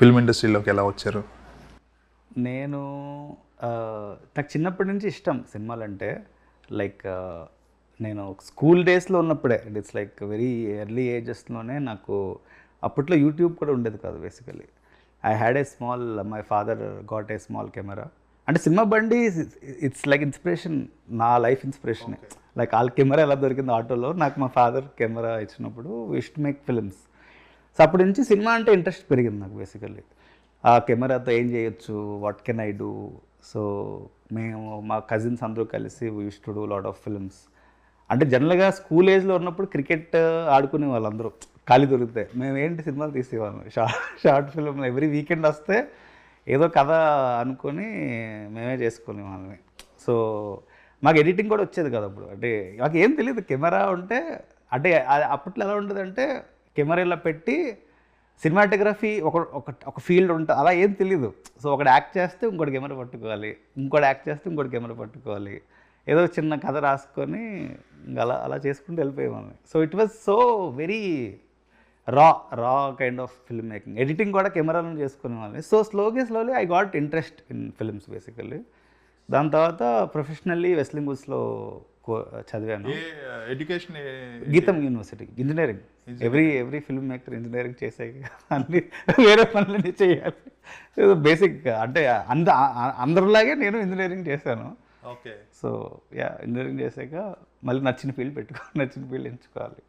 Film ఇండస్ట్రీలోకి ఎలా వచ్చారు? నేను నాకు చిన్నప్పటి నుంచి ఇష్టం సినిమాలు అంటే లైక్ నేను స్కూల్ డేస్లో ఉన్నప్పుడే ఇట్స్ లైక్ వెరీ ఎర్లీ ఏజెస్లోనే నాకు అప్పట్లో యూట్యూబ్ కూడా ఉండేది కాదు basically I had a small my father got a small camera. అంటే Cinema Bandi it's like inspiration నా లైఫ్ ఇన్స్పిరేషన్. లైక్ వాళ్ళ కెమెరా ఎలా దొరికింది ఆటోలో నాకు మా ఫాదర్ కెమెరా ఇచ్చినప్పుడు wish to make films. So అప్పటి నుంచి సినిమా అంటే ఇంట్రెస్ట్ పెరిగింది నాకు బేసికల్లీ ఆ కెమెరాతో ఏం చేయొచ్చు? What can I do so మేము మా కజిన్స్ అందరూ కలిసి use to do lot of films అంటే జనరల్గా స్కూల్ ఏజ్లో ఉన్నప్పుడు క్రికెట్ ఆడుకునే వాళ్ళందరూ ఖాళీ దొరికితే. మేము ఏంటి సినిమాలు తీసేవాళ్ళం? Short short film every weekend వస్తే ఏదో కథ అనుకొని మేమే చేసుకునే వాళ్ళని సో మాకు ఎడిటింగ్ కూడా వచ్చేది కదా అప్పుడు. అంటే మాకు ఏం తెలియదు కెమెరా ఉంటే అంటే అప్పట్లో ఎలా ఉండదంటే అంటే కెమెరాలో పెట్టి సినిమాటోగ్రఫీ ఒక ఒక ఒక ఫీల్డ్ ఉంటుంది అలా ఏం తెలియదు సో ఒకటి యాక్ట్ చేస్తే ఇంకోటి కెమెరా పట్టుకోవాలి. ఇంకోటి యాక్ట్ చేస్తే ఇంకోటి కెమెరా పట్టుకోవాలి. ఏదో చిన్న కథ రాసుకొని ఇంకా అలా అలా చేసుకుంటూ వెళ్ళిపోయేవాళ్ళని so it was so very raw raw kind of film making editing కూడా కెమెరాలో చేసుకునేవాళ్ళని సో స్లోగా slowly I got interest in films basically దాని తర్వాత ప్రొఫెషనల్లీ వెస్లింగ్ బుల్స్లో చదివాను. Education Gitam university engineering every every film maker engineering చేసే అన్ని వేరే పనులన్నీ చేయాలి. బేసిక్ అంటే అంద అందరిలాగే నేను ఇంజనీరింగ్ చేశాను. ఓకే. సో యా ఇంజనీరింగ్ చేశాక మళ్ళీ నచ్చిన ఫీల్డ్ పెట్టుకో నచ్చిన ఫీల్డ్ ఎంచుకోవాలి.